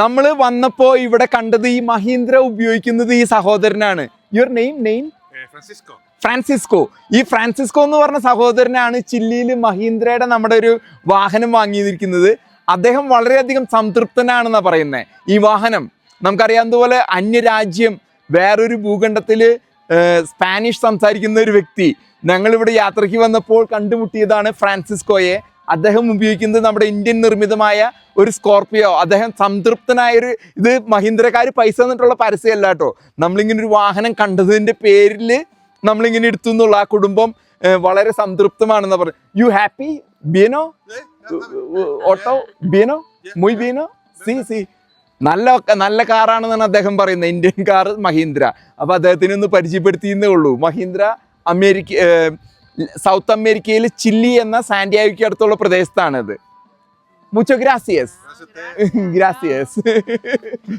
നമ്മൾ വന്നപ്പോ ഇവിടെ കണ്ടത് ഈ മഹീന്ദ്ര ഉപയോഗിക്കുന്നത് ഈ സഹോദരനാണ്. Your name name Francisco Francisco ഈ ഫ്രാൻസിസ്കോ എന്ന് പറഞ്ഞ സഹോദരനാണ് ചില്ലിയിൽ മഹീന്ദ്രയുടെ നമ്മുടെ ഒരു വാഹനം വാങ്ങിയിരിക്കുന്നത്. അദ്ദേഹം വളരെയധികം സംതൃപ്തനാണെന്നാ പറയുന്നത് ഈ വാഹനം നമുക്കറിയാവുന്നതുപോലെ അന്യരാജ്യം വേറൊരു ഭൂഖണ്ഡത്തിൽ സ്പാനിഷ് സംസാരിക്കുന്ന ഒരു വ്യക്തി. ഞങ്ങളിവിടെ യാത്രയ്ക്ക് വന്നപ്പോൾ കണ്ടുമുട്ടിയതാണ് ഫ്രാൻസിസ്കോയെ. അദ്ദേഹം ഉപയോഗിക്കുന്നത് നമ്മുടെ ഇന്ത്യൻ നിർമ്മിതമായ ഒരു സ്കോർപ്പിയോ അദ്ദേഹം സംതൃപ്തനായ ഒരു ഇത് മഹീന്ദ്രക്കാർ പൈസ തന്നിട്ടുള്ള പരസ്യമല്ല കേട്ടോ. നമ്മളിങ്ങനെ ഒരു വാഹനം കണ്ടതിന്റെ പേരിൽ നമ്മളിങ്ങനെ എടുത്തു എന്നുള്ള ആ കുടുംബം വളരെ സംതൃപ്തമാണെന്ന് പറഞ്ഞു യു ഹാപ്പി ബിയനോ ഓട്ടോ ബിയനോ മുയ് ബിയനോ സി സി നല്ല നല്ല കാറാണെന്നാണ് അദ്ദേഹം പറയുന്നത്. Indian car Mahindra. അപ്പോൾ അദ്ദേഹത്തിനൊന്ന് പരിചയപ്പെടുത്തിയെന്നേ ഉള്ളൂ. മഹീന്ദ്ര അമേരിക്ക സൗത്ത് അമേരിക്കയിൽ ചില്ലി എന്ന സാന്റിയാഗോയ്ക്ക് അടുത്തുള്ള പ്രദേശത്താണിത്. മുച്ചോ ഗ്രാസിയസ്. ഗ്രാസിയസ്.